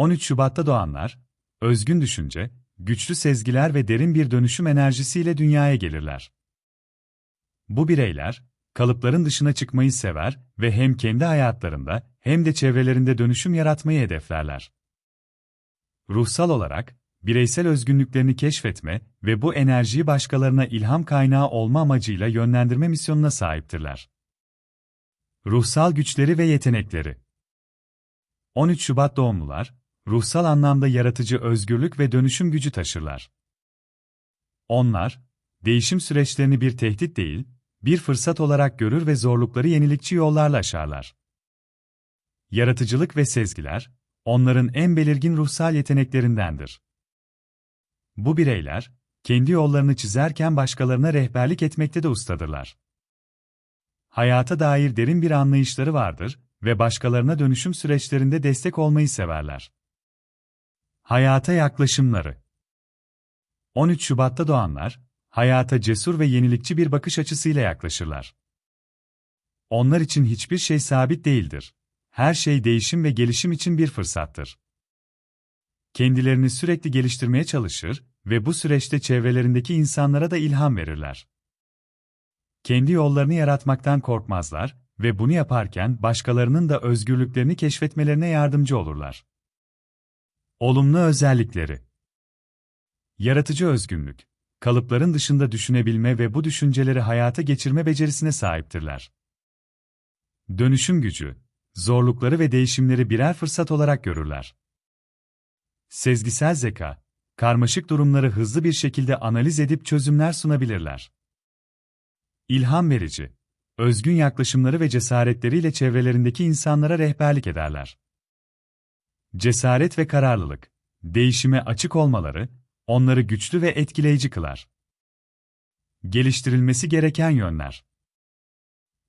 13 Şubat'ta doğanlar, özgün düşünce, güçlü sezgiler ve derin bir dönüşüm enerjisiyle dünyaya gelirler. Bu bireyler, kalıpların dışına çıkmayı sever ve hem kendi hayatlarında hem de çevrelerinde dönüşüm yaratmayı hedeflerler. Ruhsal olarak, bireysel özgünlüklerini keşfetme ve bu enerjiyi başkalarına ilham kaynağı olma amacıyla yönlendirme misyonuna sahiptirler. Ruhsal güçleri ve yetenekleri 13 Şubat doğumlular, ruhsal anlamda yaratıcı özgürlük ve dönüşüm gücü taşırlar. Onlar, değişim süreçlerini bir tehdit değil, bir fırsat olarak görür ve zorlukları yenilikçi yollarla aşarlar. Yaratıcılık ve sezgiler, onların en belirgin ruhsal yeteneklerindendir. Bu bireyler, kendi yollarını çizerken başkalarına rehberlik etmekte de ustadırlar. Hayata dair derin bir anlayışları vardır ve başkalarına dönüşüm süreçlerinde destek olmayı severler. Hayata yaklaşımları 13 Şubat'ta doğanlar, hayata cesur ve yenilikçi bir bakış açısıyla yaklaşırlar. Onlar için hiçbir şey sabit değildir. Her şey değişim ve gelişim için bir fırsattır. Kendilerini sürekli geliştirmeye çalışır ve bu süreçte çevrelerindeki insanlara da ilham verirler. Kendi yollarını yaratmaktan korkmazlar ve bunu yaparken başkalarının da özgürlüklerini keşfetmelerine yardımcı olurlar. Olumlu özellikleri Yaratıcı özgünlük, kalıpların dışında düşünebilme ve bu düşünceleri hayata geçirme becerisine sahiptirler. Dönüşüm gücü, zorlukları ve değişimleri birer fırsat olarak görürler. Sezgisel zeka, karmaşık durumları hızlı bir şekilde analiz edip çözümler sunabilirler. İlham verici, özgün yaklaşımları ve cesaretleriyle çevrelerindeki insanlara rehberlik ederler. Cesaret ve kararlılık, değişime açık olmaları, onları güçlü ve etkileyici kılar. Geliştirilmesi gereken yönler.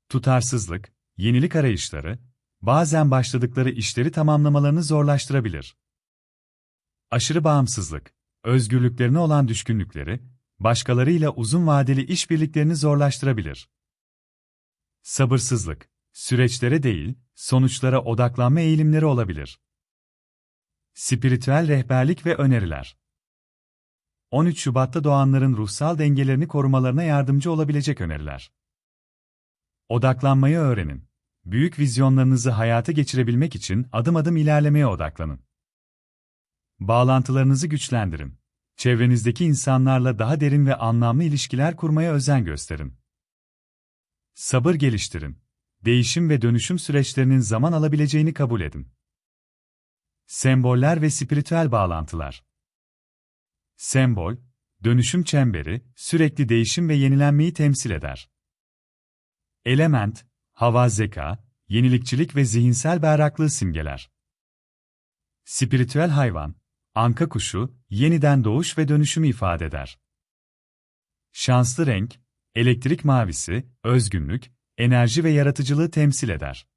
Tutarsızlık, yenilik arayışları, bazen başladıkları işleri tamamlamalarını zorlaştırabilir. Aşırı bağımsızlık, özgürlüklerine olan düşkünlükleri, başkalarıyla uzun vadeli işbirliklerini zorlaştırabilir. Sabırsızlık, süreçlere değil, sonuçlara odaklanma eğilimleri olabilir. Spiritüel rehberlik ve öneriler 13 Şubat'ta doğanların ruhsal dengelerini korumalarına yardımcı olabilecek öneriler. Odaklanmayı öğrenin. Büyük vizyonlarınızı hayata geçirebilmek için adım adım ilerlemeye odaklanın. Bağlantılarınızı güçlendirin. Çevrenizdeki insanlarla daha derin ve anlamlı ilişkiler kurmaya özen gösterin. Sabır geliştirin. Değişim ve dönüşüm süreçlerinin zaman alabileceğini kabul edin. Semboller ve spiritüel bağlantılar. Sembol, dönüşüm çemberi, sürekli değişim ve yenilenmeyi temsil eder. Element, hava zeka, yenilikçilik ve zihinsel berraklığı simgeler. Spiritüel hayvan, anka kuşu, yeniden doğuş ve dönüşümü ifade eder. Şanslı renk, elektrik mavisi, özgünlük, enerji ve yaratıcılığı temsil eder.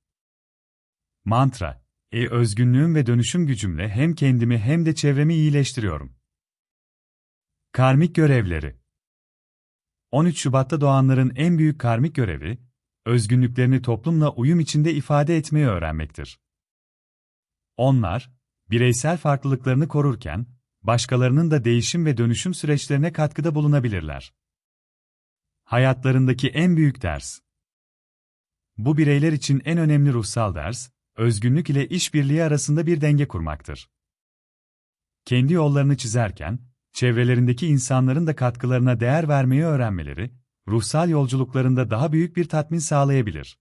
Mantra, e özgünlüğüm ve dönüşüm gücümle hem kendimi hem de çevremi iyileştiriyorum. Karmik görevleri 13 Şubat'ta doğanların en büyük karmik görevi, özgünlüklerini toplumla uyum içinde ifade etmeyi öğrenmektir. Onlar, bireysel farklılıklarını korurken, başkalarının da değişim ve dönüşüm süreçlerine katkıda bulunabilirler. Hayatlarındaki en büyük ders. Bu bireyler için en önemli ruhsal ders, özgünlük ile işbirliği arasında bir denge kurmaktır. Kendi yollarını çizerken, çevrelerindeki insanların da katkılarına değer vermeyi öğrenmeleri, ruhsal yolculuklarında daha büyük bir tatmin sağlayabilir.